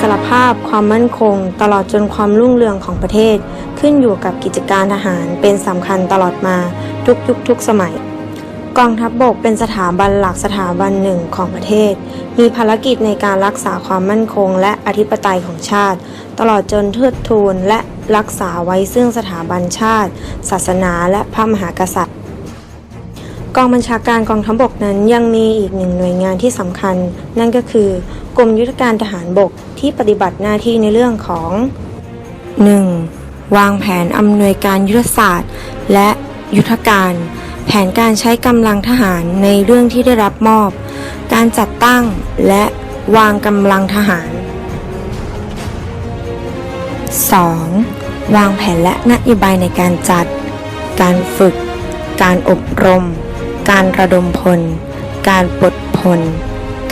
สรภาพ ความมั่นคง ตลอดจนความรุ่งเรืองของประเทศ ขึ้นอยู่กับกิจการทหารเป็นสำคัญตลอดมาทุกยุคทุกสมัย กองทัพบบกเป็นสถาบันหลักสถาบันหนึ่งของประเทศ มีภารกิจในการรักษาความมั่นคง และอธิปไตยของชาติ ตลอดจนเทิดทูนและรักษาไว้ซึ่งสถาบันชาติ ศาสนาและพระมหากษัตริย์ กองบัญชาการกองทัพบกนั้นยังมีอีกหนึ่งหน่วยงานที่สำคัญ นั่นก็คือกรมยุทธการทหารบกที่ปฏิบัติหน้าที่ในเรื่องของ 1. วางแผนอำนวยการยุทธศาสตร์ และยุทธการ แผนการใช้กำลังทหารในเรื่องที่ได้รับมอบ การจัดตั้งและวางกำลังทหาร 2. วางแผนและนโยบายในการจัด การฝึก การอบรม การระดมพล การปลดพล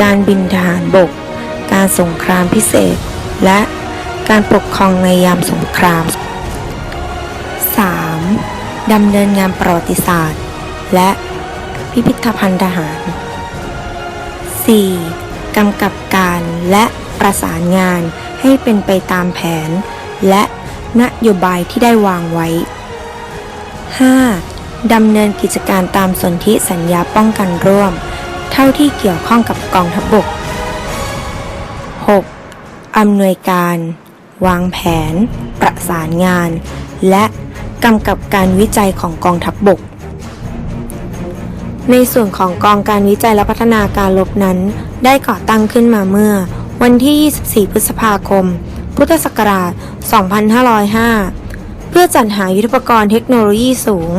การบินทหารบก การสงครามพิเศษ และการปกครองในยามสงคราม 3. ดำเนินงานประวัติศาสตร์ และพิพิธภัณฑ์ทหาร 4. กำกับการและประสานงานให้เป็นไปตามแผน และนโยบายที่ได้วางไว้ 5. ดำเนินกิจการตามสนธิสัญญาป้องกันร่วม เท่าที่เกี่ยวข้องกับกองทัพบบก 6. อำนวยการ วางแผน ประสานงาน และกำกับการวิจัยของกองทัพบบก ในส่วนของกองการวิจัยและพัฒนาการลบนั้น ได้ก่อตั้งขึ้นมาเมื่อ วันที่ 24 พฤษภาคม พุทธศักราช 2505 พื่อจัดหายุทธปกรณ์เทคโนโลยีสูง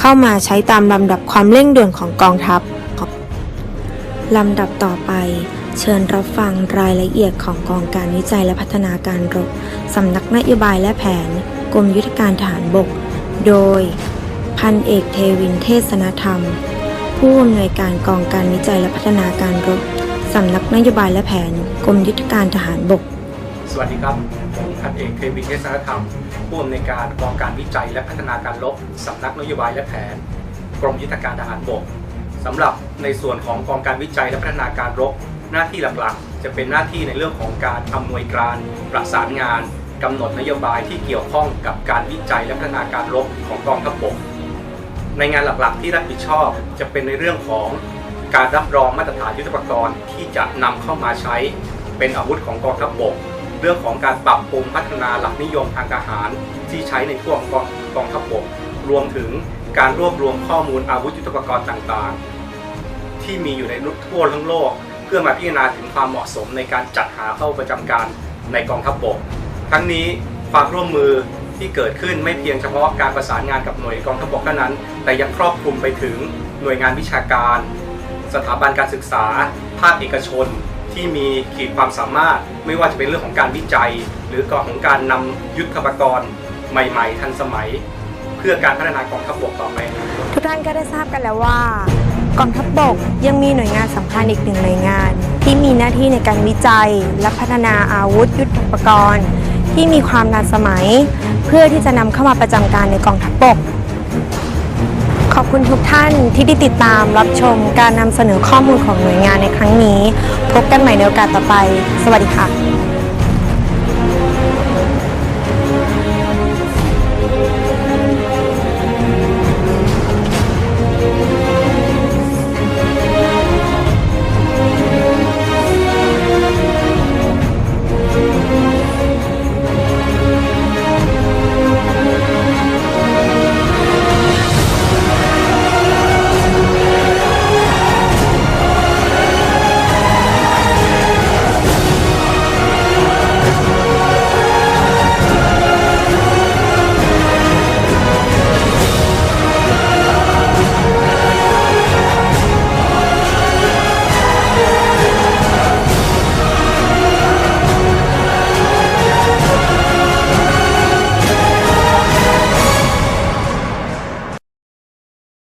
เข้ามาใช้ตามลำดับความเร่งด่วนของกองทัพลำดับต่อไป เชิญรับฟังรายละเอียดของกองการวิจัยและพัฒนาการรบสำนักนโยบายและแผน กรมยุทธการทหารบก โดย พันเอกเทวินเทศนธรรม ผู้อำนวยการกองการวิจัยและพัฒนาการรบสำนักนโยบายและแผน กรมยุทธการทหารบก สวัสดีครับผมพันเอกเทวินเทศนธรรม ผู้อำนวยการกองการวิจัยและพัฒนาการรบสำนักนโยบายและแผน กรมยุทธการทหารบกสำหรับในส่วนของกองการวิจัยและพัฒนาการรบหน้าที่หลักๆ จะเป็นหน้าที่ในเรื่องของการอำนวยการประสานงานกำหนดนโยบายที่เกี่ยวข้องกับการวิจัยและพัฒนาการรบของกองทัพบก ในงานหลักๆ ที่รับผิดชอบจะเป็นในเรื่องของการรับรองมาตรฐานยุทธปกรณ์ที่จะนำเข้ามาใช้เป็นอาวุธของกองทัพบก เรื่องของการปรับปรุงพัฒนาหลักนิยมทางทหารที่ใช้ในทั่วกองกองทัพบกรวมถึงการรวบรวมข้อมูลอาวุธยุทโธปกรณ์ต่างๆ ที่มีอยู่ในทั่วทั้งโลก เพื่อมาพิจารณาถึงความเหมาะสมในการจัดหาเข้าประจำการในกองทัพบก ทั้งนี้ความร่วมมือที่เกิดขึ้นไม่เพียงเฉพาะการประสานงานกับหน่วยกองทัพบกเท่านั้น แต่ยังครอบคลุมไปถึงหน่วยงานวิชาการ สถาบันการศึกษา ภาคเอกชน ที่มีขีดความสามารถ ไม่ว่าจะเป็นเรื่องของการวิจัย หรือก่อของการนำยุทธปกรณ์ใหม่ ๆ ทันสมัย เพื่อการพัฒนากองทัพบกต่อไป ทุกท่านก็ได้ทราบกันแล้วว่ากองทัพบบกยังมีหน่วยงานสำคัญอีกหนึ่งหน่วยงาน ที่มีหน้าที่ในการวิจัย และพัฒนาอาวุธยุทธปกรณ์ ที่มีความทันสมัย เพื่อที่จะนำเข้ามาประจำการในกองทัพบบก ขอบคุณทุกท่านที่ได้ติดตามรับชมการนำเสนอข้อมูลของหน่วยงานในครั้งนี้ พบกันใหม่ในโอกาสต่อไป สวัสดีค่ะ